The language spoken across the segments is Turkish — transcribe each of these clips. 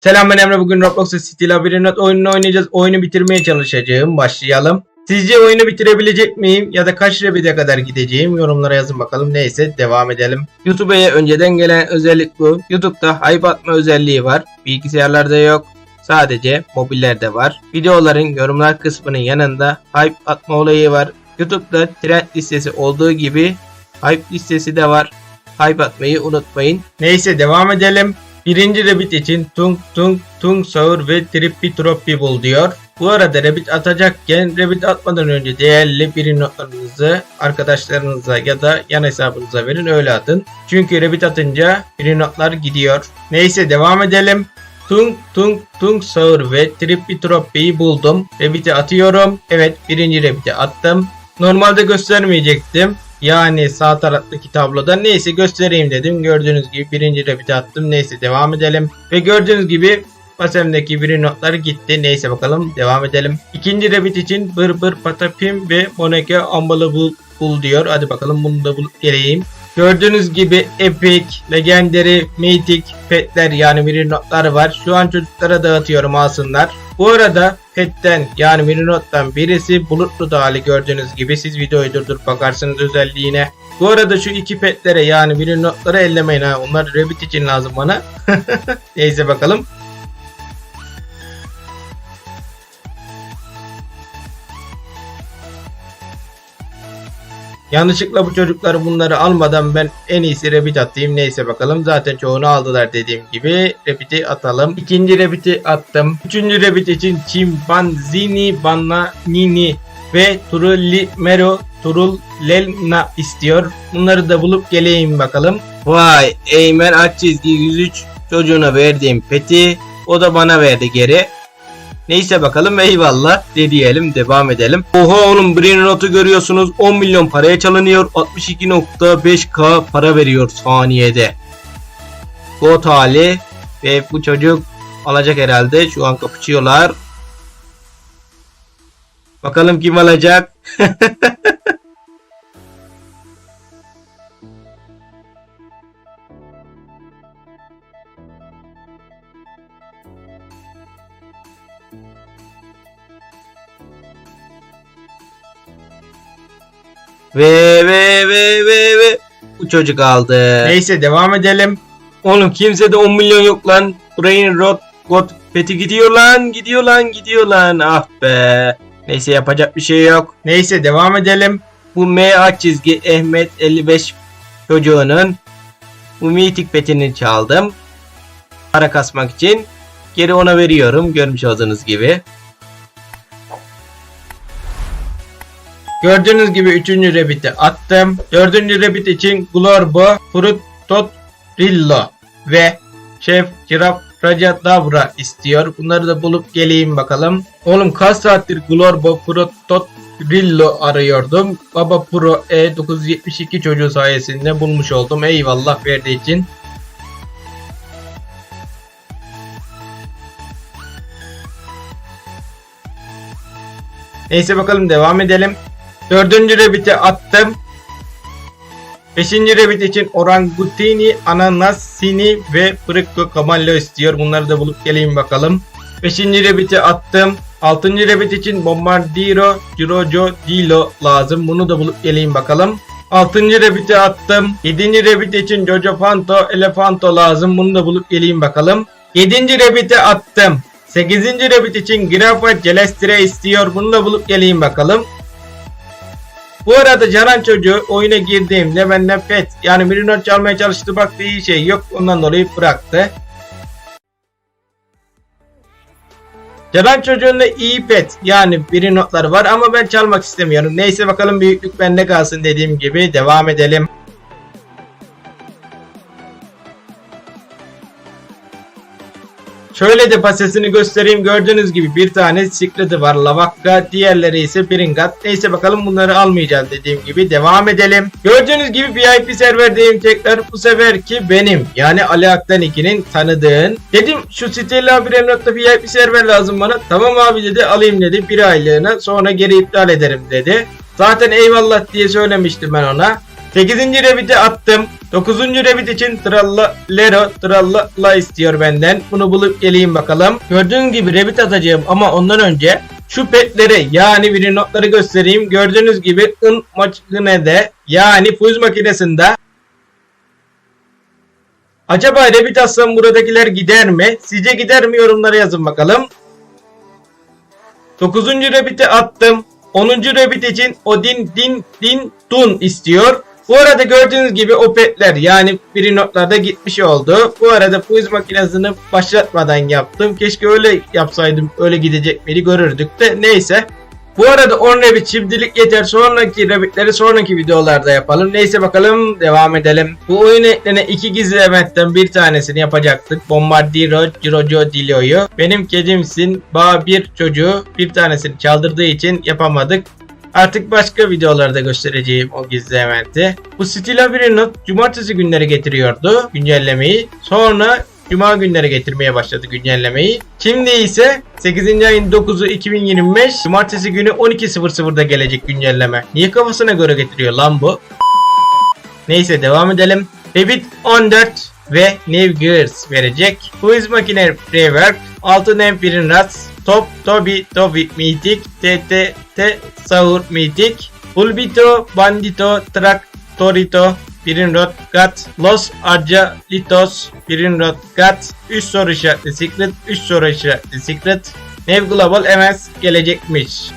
Selam ben Emre. Bugün Roblox'ta City Labyrinth oyununu oynayacağız. Oyunu bitirmeye çalışacağım. Başlayalım. Sizce oyunu bitirebilecek miyim? Ya da kaç rebide kadar gideceğim? Yorumlara yazın bakalım. Neyse devam edelim. YouTube'a önceden gelen özellik bu. YouTube'da hype atma özelliği var. Bilgisayarlarda yok. Sadece mobillerde var. Videoların yorumlar kısmının yanında hype atma olayı var. YouTube'da trend listesi olduğu gibi hype listesi de var. Hype atmayı unutmayın. Neyse devam edelim. Birinci rabbit için tung tung tung sahur ve trippi troppi bul diyor. Bu arada rabbit atacakken rabbit atmadan önce değerli birim notlarınızı arkadaşlarınıza ya da yan hesabınıza verin öyle atın. Çünkü rabbit atınca birim notlar gidiyor. Neyse devam edelim. Tung tung tung sahur ve trippi troppi'yi buldum. Rabbit'i atıyorum. Evet birinci rabbit'i attım. Normalde göstermeyecektim. Yani sağ taraftaki tabloda neyse göstereyim dedim. Gördüğünüz gibi birinci rabbit'i attım. Neyse devam edelim. Ve gördüğünüz gibi pasemdeki biri notları gitti. Neyse bakalım devam edelim. İkinci rabbit için bır bır patapim ve moneke ambalı bul, bul diyor. Hadi bakalım bunu da bulup geleyim. Gördüğünüz gibi epic, legendary, mythic petler yani biri notlar var. Şu an çocuklara dağıtıyorum alsınlar. Bu arada petten yani mini nottan birisi bulutlu dağlı gördüğünüz gibi siz videoyu durdurup bakarsınız özelliğine. Bu arada şu iki petlere yani mini notları ellemeyin ha. Onlar rabbit için lazım bana. Neyse bakalım. Yanlışlıkla bu çocuklar bunları almadan ben en iyisi Rabbit atayım. Neyse bakalım. Zaten çoğunu aldılar dediğim gibi. Rabbit'i atalım. İkinci Rabbit'i attım. Üçüncü Rabbit için Chimpanzini Banna Nini ve Turulli Mero Turul Lelna istiyor. Bunları da bulup geleyim bakalım. Vay Eymen aç çizgi 103 çocuğuna verdiğim peti o da bana verdi geri. Neyse bakalım eyvallah de diyelim devam edelim. Oha oğlum Brain Note'u görüyorsunuz 10 milyon paraya çalınıyor 62.5k para veriyor saniyede. Got hali ve bu çocuk alacak herhalde şu an kapışıyorlar. Bakalım kim alacak. Ve ve ve ve ve bu çocuk aldı. Neyse devam edelim. Oğlum kimse de 10 milyon yok lan. Brain rot got peti gidiyor lan gidiyor lan gidiyor lan ah be. Neyse yapacak bir şey yok. Neyse devam edelim. Bu MA çizgi Ahmet 55 çocuğunun bu mitik petini çaldım. Para kasmak için geri ona veriyorum görmüş olduğunuz gibi. Gördüğünüz gibi 3. rabbit'i attım. 4. rabbit için Glorbo, Frutotrillo ve Şef Giraf Rajadavra istiyor. Bunları da bulup geleyim bakalım. Oğlum kaç saattir Glorbo, Frutotrillo arıyordum. Baba Pro E972 çocuğu sayesinde bulmuş oldum. Eyvallah verdiği için. Neyse bakalım devam edelim. Dördüncü rabbit'i attım. Beşinci rabbit için orangutini, ananasini ve frikko kamallo istiyor. Bunları da bulup geleyim bakalım. Beşinci rabbit'i attım. Altıncı rabbit için bombardiro, girojo, dilo lazım. Bunu da bulup geleyim bakalım. Altıncı rabbit'i attım. Yedinci rabbit için Jojo Fanto, Elefanto lazım. Bunu da bulup geleyim bakalım. Yedinci rabbit'i attım. Sekizinci rabbit için Grafa Celestre istiyor. Bunu da bulup geleyim bakalım. Bu arada Canan çocuğu oyuna girdiğimde benden pet yani Mirinor çalmaya çalıştı baktı iyi şey yok ondan dolayı bıraktı. Canan çocuğunda iyi pet yani biri notları var ama ben çalmak istemiyorum. Neyse bakalım büyüklük bende kalsın dediğim gibi devam edelim. Şöyle de pasesini göstereyim. Gördüğünüz gibi bir tane Secret'ı var. Lavakka. Diğerleri ise Bringat. Neyse bakalım bunları almayacağız dediğim gibi. Devam edelim. Gördüğünüz gibi VIP serverdeyim tekrar. Bu seferki benim. Yani Ali Aktan 2'nin tanıdığın. Dedim şu Stella bir emlakta VIP server lazım bana. Tamam abi dedi alayım dedi. Bir aylığına sonra geri iptal ederim dedi. Zaten eyvallah diye söylemiştim ben ona. 8. Revit'i attım. 9. Revit için Tralla Lero Tralla La istiyor benden. Bunu bulup geleyim bakalım. Gördüğünüz gibi Revit atacağım ama ondan önce şu petleri yani bir notları göstereyim. Gördüğünüz gibi ın makinede yani fuz makinesinde Acaba Revit atsam buradakiler gider mi? Sizce gider mi? Yorumlara yazın bakalım. 9. Rabbit'i attım. 10. Rabbit için Odin Din Din Dun istiyor. Bu arada gördüğünüz gibi o petler yani biri notlarda gitmiş oldu. Bu arada fuz makinesini başlatmadan yaptım. Keşke öyle yapsaydım. Öyle gidecek miydi görürdük de. Neyse. Bu arada 10 rabbit şimdilik yeter. Sonraki rabbitleri sonraki videolarda yapalım. Neyse bakalım devam edelim. Bu oyuna eklenen iki gizli eventten bir tanesini yapacaktık. Bombardiro Girojo Dilio'yu. Benim kedimsin bağ bir çocuğu bir tanesini çaldırdığı için yapamadık. Artık başka videolarda göstereceğim o gizli eventi. Bu Stila Birinot cumartesi günleri getiriyordu güncellemeyi. Sonra Cuma günleri getirmeye başladı güncellemeyi. Şimdi ise 8. ayın 9'u 2025 Cumartesi günü 12.00'da gelecek güncelleme. Niye kafasına göre getiriyor lan bu? Neyse devam edelim. Rabbit 14 ve New Gears verecek. Quiz Makine Rework, Altın Empirin Rats, Top Toby Toby Mythic, TTT Sahur Mythic, Bulbito Bandito Traktorito Birinrot Gat, Los Arjalitos Birinrot Gat, 3 soru işaretli Secret, 3 soru işaretli Secret, Nev Global MS gelecekmiş.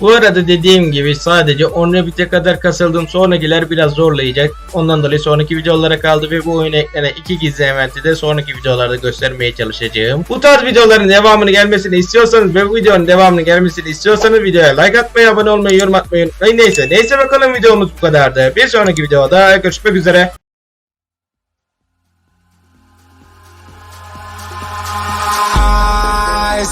Bu arada dediğim gibi sadece 10 Rabbit'e kadar kasıldım. Sonrakiler biraz zorlayacak. Ondan dolayı sonraki videolara kaldı ve bu oyuna eklenen iki gizli eventi de sonraki videolarda göstermeye çalışacağım. Bu tarz videoların devamını gelmesini istiyorsanız ve bu videonun devamını gelmesini istiyorsanız videoya like atmayı, abone olmayı, yorum atmayı unutmayın. Neyse, neyse bakalım videomuz bu kadardı. Bir sonraki videoda görüşmek üzere.